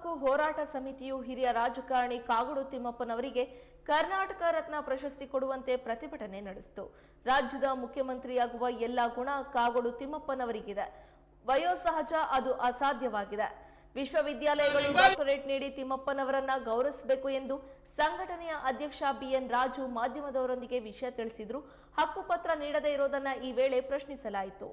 ಹಕ್ಕು ಹೋರಾಟ ಸಮಿತಿಯು ಹಿರಿಯ ರಾಜಕಾರಣಿ ಕಾಗೋಡು ತಿಮ್ಮಪ್ಪನವರಿಗೆ ಕರ್ನಾಟಕ ರತ್ನ ಪ್ರಶಸ್ತಿ ಕೊಡುವಂತೆ ಪ್ರತಿಭಟನೆ ನಡೆಸಿತು. ರಾಜ್ಯದ ಮುಖ್ಯಮಂತ್ರಿಯಾಗುವ ಎಲ್ಲ ಗುಣ ಕಾಗೋಡು ತಿಮ್ಮಪ್ಪನವರಿಗಿದೆ. ವಯೋಸಹಜ ಅದು ಅಸಾಧ್ಯವಾಗಿದೆ. ವಿಶ್ವವಿದ್ಯಾಲಯಗಳು ಡಾಕ್ಟರೇಟ್ ನೀಡಿ ತಿಮ್ಮಪ್ಪನವರನ್ನ ಗೌರವಿಸಬೇಕು ಎಂದು ಸಂಘಟನೆಯ ಅಧ್ಯಕ್ಷ ಬಿಎನ್ ರಾಜು ಮಾಧ್ಯಮದವರೊಂದಿಗೆ ವಿಷಯ ತಿಳಿಸಿದ್ರು. ಹಕ್ಕುಪತ್ರ ನೀಡದೇ ಇರೋದನ್ನ ಈ ವೇಳೆ ಪ್ರಶ್ನಿಸಲಾಯಿತು.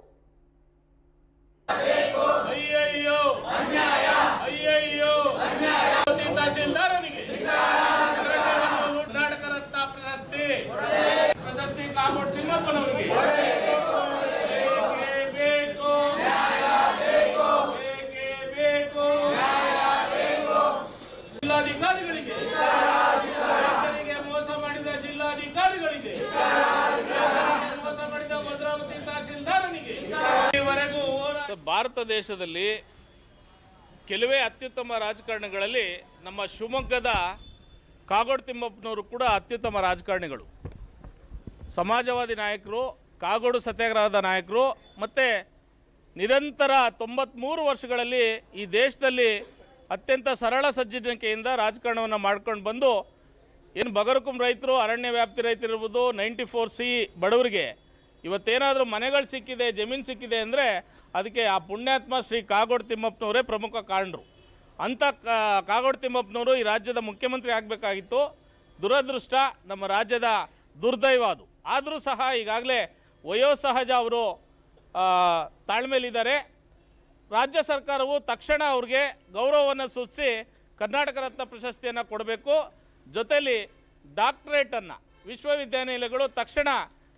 ಹೋರಾಟ ಭಾರತ ದೇಶದಲ್ಲಿ ಕೆಲವೇ ಅತ್ಯುತ್ತಮ ರಾಜಕಾರಣಿಗಳಲ್ಲಿ ನಮ್ಮ ಶಿವಮೊಗ್ಗದ ಕಾಗೋಡು ತಿಮ್ಮಪ್ಪನವರು ಕೂಡ ಅತ್ಯುತ್ತಮ ರಾಜಕಾರಣಿಗಳು. ಸಮಾಜವಾದಿ ನಾಯಕರು, ಕಾಗೋಡು ಸತ್ಯಾಗ್ರಹದ ನಾಯಕರು ಮತ್ತು ನಿರಂತರ ತೊಂಬತ್ತ್ಮೂರು ವರ್ಷಗಳಲ್ಲಿ ಈ ದೇಶದಲ್ಲಿ ಅತ್ಯಂತ ಸರಳ ಸಜ್ಜನಿಕೆಯಿಂದ ರಾಜಕಾರಣವನ್ನು ಮಾಡ್ಕೊಂಡು ಬಂದು ಏನು ಬಗರುಕುಂ ರೈತರು, ಅರಣ್ಯ ವ್ಯಾಪ್ತಿ ರೈತರಿರ್ಬೋದು, ನೈಂಟಿ ಫೋರ್ ಸಿ ಬಡವರಿಗೆ ಇವತ್ತೇನಾದರೂ ಮನೆಗಳು ಸಿಕ್ಕಿದೆ ಜಮೀನು ಸಿಕ್ಕಿದೆ ಅಂದರೆ ಅದಕ್ಕೆ ಆ ಪುಣ್ಯಾತ್ಮ ಶ್ರೀ ಕಾಗೋಡು ತಿಮ್ಮಪ್ಪನವರೇ ಪ್ರಮುಖ ಕಾರಣರು. ಅಂಥ ಕಾಗೋಡು ತಿಮ್ಮಪ್ಪನವರು ಈ ರಾಜ್ಯದ ಮುಖ್ಯಮಂತ್ರಿ ಆಗಬೇಕಾಗಿತ್ತು. ದುರದೃಷ್ಟ ನಮ್ಮ ರಾಜ್ಯದ ದುರ್ದೈವ ಅದು. ಆದರೂ ಸಹ ಈಗಾಗಲೇ ವಯೋಸಹಜ ಅವರು ಆ, ತಾಳ್ಮೆಯಲ್ಲಿದ್ದಾರೆ. ರಾಜ್ಯ ಸರ್ಕಾರವು ತಕ್ಷಣ ಅವ್ರಿಗೆ ಗೌರವವನ್ನು ಸೂಚಿಸಿ ಕರ್ನಾಟಕ ರತ್ನ ಪ್ರಶಸ್ತಿಯನ್ನು ಕೊಡಬೇಕು. ಜೊತೆಯಲ್ಲಿ ಡಾಕ್ಟ್ರೇಟನ್ನು ವಿಶ್ವವಿದ್ಯಾನಿಲಯಗಳು ತಕ್ಷಣ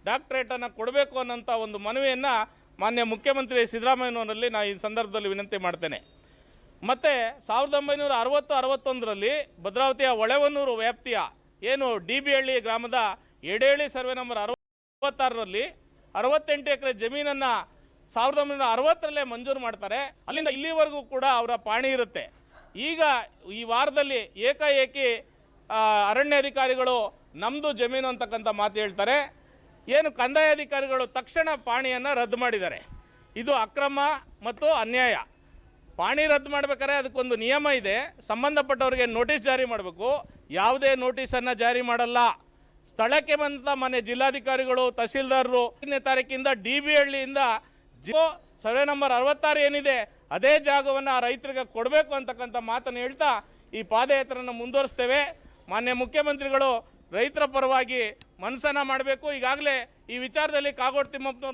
ಡಾಕ್ಟ್ರೇಟನ್ನು ಕೊಡಬೇಕು ಅನ್ನೋಂಥ ಒಂದು ಮನವಿಯನ್ನು ಮಾನ್ಯ ಮುಖ್ಯಮಂತ್ರಿ ಸಿದ್ದರಾಮಯ್ಯನವರಲ್ಲಿ ನಾನು ಈ ಸಂದರ್ಭದಲ್ಲಿ ವಿನಂತಿ ಮಾಡ್ತೇನೆ. ಮತ್ತು ಸಾವಿರದ ಒಂಬೈನೂರ ಅರವತ್ತು, ಅರವತ್ತೊಂದರಲ್ಲಿ ಭದ್ರಾವತಿಯ ಹೊಳೆವನ್ನೂರು ವ್ಯಾಪ್ತಿಯ ಏನು ಡಿ ಬಿ ಹಳ್ಳಿ ಗ್ರಾಮದ ಎಡೇಳಿ ಸರ್ವೆ ನಂಬರ್ ಅರವತ್ತಾರರಲ್ಲಿ ಅರವತ್ತೆಂಟು ಎಕರೆ ಜಮೀನನ್ನು ಸಾವಿರದ ಒಂಬೈನೂರ ಅರವತ್ತರಲ್ಲೇ ಮಂಜೂರು ಮಾಡ್ತಾರೆ. ಅಲ್ಲಿಂದ ಇಲ್ಲಿವರೆಗೂ ಕೂಡ ಅವರ ಪಾಣಿ ಇರುತ್ತೆ. ಈಗ ಈ ವಾರದಲ್ಲಿ ಏಕಾಏಕಿ ಅರಣ್ಯ ಅರಣ್ಯಾಧಿಕಾರಿಗಳು ನಮ್ಮದು ಜಮೀನು ಅಂತಕ್ಕಂಥ ಮಾತು ಹೇಳ್ತಾರೆ. ಏನು ಕಂದಾಯ ಅಧಿಕಾರಿಗಳು ತಕ್ಷಣ ಪಾಣಿಯನ್ನು ರದ್ದು ಮಾಡಿದ್ದಾರೆ. ಇದು ಅಕ್ರಮ ಮತ್ತು ಅನ್ಯಾಯ. ಪಾಣಿ ರದ್ದು ಮಾಡ್ಬೇಕಾದ್ರೆ ಅದಕ್ಕೊಂದು ನಿಯಮ ಇದೆ. ಸಂಬಂಧಪಟ್ಟವರಿಗೆ ನೋಟಿಸ್ ಜಾರಿ ಮಾಡಬೇಕು. ಯಾವುದೇ ನೋಟಿಸನ್ನು ಜಾರಿ ಮಾಡಲ್ಲ. ಸ್ಥಳಕ್ಕೆ ಬಂದ ಮನೆ ಜಿಲ್ಲಾಧಿಕಾರಿಗಳು, ತಹಸೀಲ್ದಾರರು, ಐದನೇ ತಾರೀಕಿಂದ ಡಿ ಬಿ ಹಳ್ಳಿಯಿಂದ ಜಿಯೋ ಸರ್ವೆ ನಂಬರ್ ಅರವತ್ತಾರು ಏನಿದೆ, ಅದೇ ಜಾಗವನ್ನು ರೈತರಿಗೆ ಕೊಡಬೇಕು ಅಂತಕ್ಕಂಥ ಮಾತನ್ನು ಹೇಳ್ತಾ ಈ ಪಾದಯಾತ್ರೆಯನ್ನು ಮುಂದುವರಿಸ್ತೇವೆ. ಮಾನ್ಯ ಮುಖ್ಯಮಂತ್ರಿಗಳು ರೈತರ ಪರವಾಗಿ ಮನಸ್ಸನ್ನು ಮಾಡಬೇಕು. ಈಗಾಗಲೇ ಈ ವಿಚಾರದಲ್ಲಿ ಕಾಗೋಡು ತಿಮ್ಮಪ್ಪನವರು